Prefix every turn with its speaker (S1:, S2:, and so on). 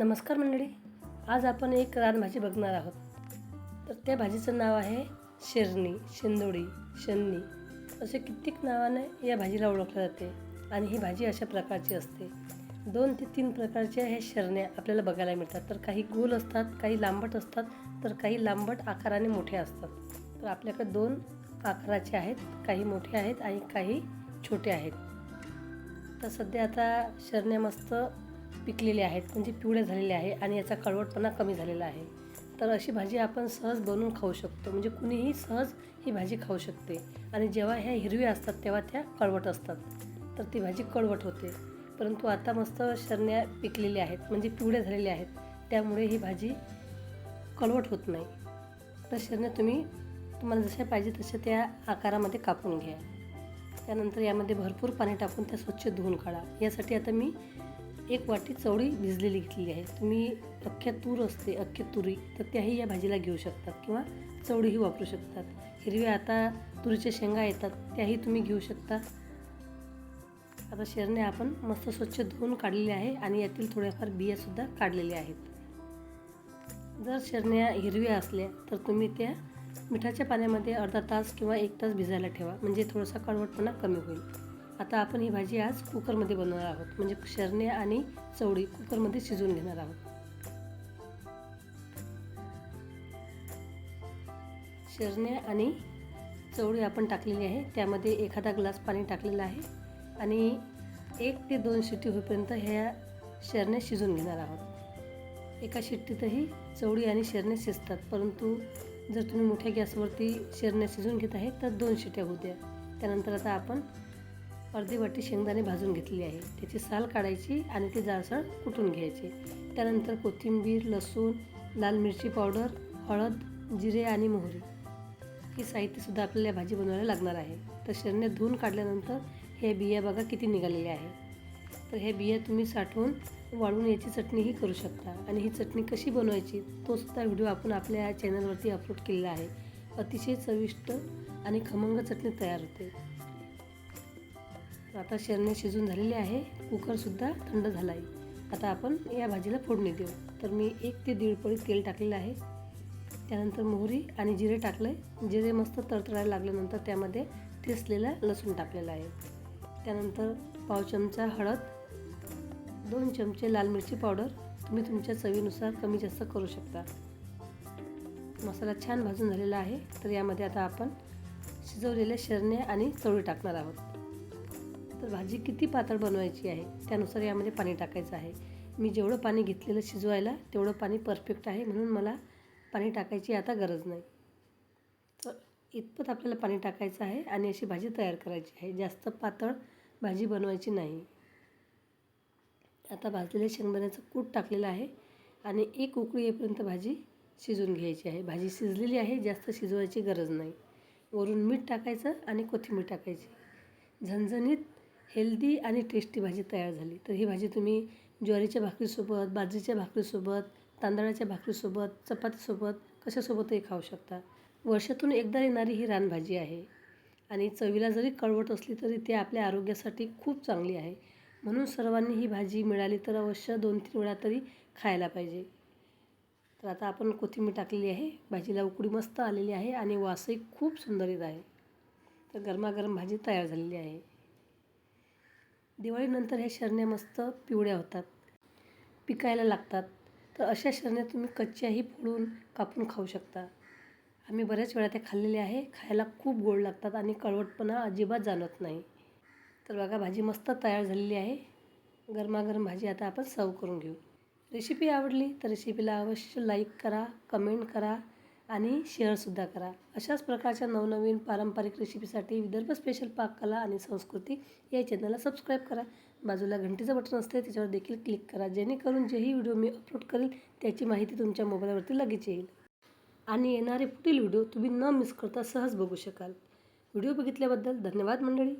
S1: नमस्कार मंडळी आज आपण एक रानभाजी बघणार आहोत. तर त्या भाजीचं नाव आहे शेरणी शिंदोडी शन्नी. असे कित्येक नावाने या भाजीला ओळखले जाते आणि ही भाजी अशा प्रकारची असते. दोन ते तीन प्रकारच्या ह्या शरण्या आपल्याला बघायला मिळतात. तर काही गोल असतात काही लांबट असतात तर काही लांबट आकाराने मोठे असतात. तर आपल्याकडे दोन आकाराचे आहेत काही मोठे आहेत आणि काही छोटे आहेत. तर सध्या आता शरण्या मस्त पिकलेले आहेत म्हणजे पिवळ्या झालेले आहे आणि याचा कळवटपणा कमी झालेला आहे. तर अशी भाजी आपण सहज बनवून खाऊ शकतो म्हणजे कुणीही सहज ही भाजी खाऊ शकते. आणि जेव्हा ह्या हिरव्या असतात तेव्हा त्या कळवट असतात. तर ती भाजी कळवट होते. परंतु आता मस्त शरण्या पिकलेल्या आहेत म्हणजे पिवळ्या झालेल्या आहेत. त्यामुळे ही भाजी कळवट होत नाही. तर शरण्या तुम्ही तुम्हाला जशा पाहिजे तशा त्या आकारामध्ये कापून घ्या. त्यानंतर यामध्ये भरपूर पाणी टाकून त्या स्वच्छ धुवून काढा. यासाठी आता मी एक वाटी चवळी भिजलेली घेतलेली आहे. तुम्ही अख्ख्या तूर असते अख्ख्या तुरी तर त्याही या भाजीला घेऊ शकतात किंवा चवळीही वापरू शकतात. हिरव्या आता तुरीच्या शेंगा येतात त्याही तुम्ही घेऊ शकता. आता शेरण्या आपण मस्त स्वच्छ धुवून काढलेले आहे आणि यातील थोड्याफार बियासुद्धा काढलेल्या आहेत. जर शेरण्या हिरव्या असल्या तर तुम्ही त्या मिठाच्या पाण्यामध्ये अर्धा तास किंवा एक तास भिजायला ठेवा. म्हणजे थोडासा कळवटपणा कमी होईल. आता आपण ही भाजी आज कुकरमध्ये बनवणार आहोत. म्हणजे शरण्या आणि चवळी कुकरमध्ये शिजवून घेणार आहोत. शरणे आणि चवळी आपण टाकलेली आहे. त्यामध्ये एखादा ग्लास पाणी टाकलेलं आहे. आणि एक ते दोन शिट्टी होईपर्यंत ह्या शेरण्या शिजून घेणार आहोत. एका शिट्टीतही चवळी आणि शरण्या शिजतात. परंतु जर तुम्ही मोठ्या गॅसवरती शेरण्या शिजून घेत आहे तर दोन शिट्ट्या होत्या त्यानंतर आता आपण अर्धी वाटी शेंगदाणे भाजून घेतली आहे. त्याची साल काढायची आणि ती जाळसळ कुटून घ्यायची. त्यानंतर कोथिंबीर लसूण लाल मिरची पावडर हळद जिरे आणि मोहरी. हे साहित्यसुद्धा आपल्याला भाजी बनवायला लागणार आहे. तर शरण्या धुवून काढल्यानंतर हे बिया बघा किती निघालेल्या आहे. तर हे बिया तुम्ही साठवून वाळून याची चटणीही करू शकता. आणि ही चटणी कशी बनवायची तो सुद्धा व्हिडिओ आपण आपल्या या चॅनलवरती अपलोड केलेला आहे. अतिशय चविष्ट आणि खमंग चटणी तयार होते. आता शरणे शिजून झालेले आहे. कुकरसुद्धा थंड झाला आहे आता आपण या भाजीला फोडणी देऊ. तर मी एक ते दीड पळी तेल टाकलेलं आहे. त्यानंतर मोहरी आणि जिरे टाकलं आहे जिरे मस्त तडतडायला लागल्यानंतर त्यामध्ये ठेचलेला लसूण टाकलेला आहे. त्यानंतर पाव चमचा हळद दोन चमचे लाल मिरची पावडर. तुम्ही तुमच्या चवीनुसार कमी जास्त करू शकता. मसाला छान भाजून झालेला आहे. तर यामध्ये आता आपण शिजवलेल्या शरण्या आणि चवळी टाकणार आहोत. तर भाजी किती पातळ बनवायची आहे? त्यानुसार यामध्ये पाणी टाकायचं आहे. मी जेवढं पाणी घेतलेलं शिजवायला तेवढं पाणी परफेक्ट आहे म्हणून मला पाणी टाकायची आता गरज नाही. तर इतपत आपल्याला पाणी टाकायचं आहे आणि अशी भाजी तयार करायची आहे. जास्त पातळ भाजी बनवायची नाही. आता भाजलेल्या शेंगदाण्याचं कूट टाकलेलं आहे आणि एक उकळी येईपर्यंत भाजी शिजून घ्यायची आहे. भाजी शिजलेली आहे जास्त शिजवायची गरज नाही. वरून मीठ टाकायचं आणि कोथिंबीर टाकायची. झणझणीत हेल्दी आणि टेस्टी भाजी तयार झाली. तर ही भाजी तुम्ही ज्वारीच्या भाकरीसोबत बाजरीच्या भाकरीसोबत तांदळाच्या भाकरीसोबत चपातीसोबत कशासोबतही खाऊ शकता. वर्षातून एकदा येणारी ही रानभाजी आहे आणि चवीला जरी कळवट असली तरी ती आपल्या आरोग्यासाठी खूप चांगली आहे. म्हणून सर्वांनी ही भाजी मिळाली तर अवश्य दोन तीन वेळा तरी खायला पाहिजे. तर आता आपण कोथिंबीर टाकलेली आहे. भाजीला उकडी मस्त आलेली आहे आणि वासही खूप सुंदर येत आहे. तर गरमागरम भाजी तयार झालेली आहे. दिवाळीनंतर ह्या शरण्या मस्त पिवळ्या होतात. पिकायला लागतात. तर अशा शरण्या तुम्ही कच्च्याही फोडून कापून खाऊ शकता. आम्ही बऱ्याच वेळा त्या खाल्लेल्या आहे. खायला खूप गोड लागतात आणि कळवटपणा अजिबात जाणवत नाही. तर बघा भाजी मस्त तयार झालेली आहे. गरमागरम भाजी आता आपण सर्व करून घेऊ. रेसिपी आवडली तर रेसिपीला अवश्य लाईक करा कमेंट करा. आणि शेअरसुद्धा करा. अशाच प्रकारच्या नवनवीन पारंपरिक रेसिपीसाठी विदर्भ स्पेशल पाककला आणि संस्कृती या चॅनलला सबस्क्राईब करा. बाजूला घंटीचं बटन असते त्याच्यावर देखील क्लिक करा. जेणेकरून जेही व्हिडिओ मी अपलोड करेल त्याची माहिती तुमच्या मोबाईलवरती लगेच येईल. आणि येणारे पुढील व्हिडिओ तुम्ही न मिस करता सहज बघू शकाल. व्हिडिओ बघितल्याबद्दल धन्यवाद मंडळी.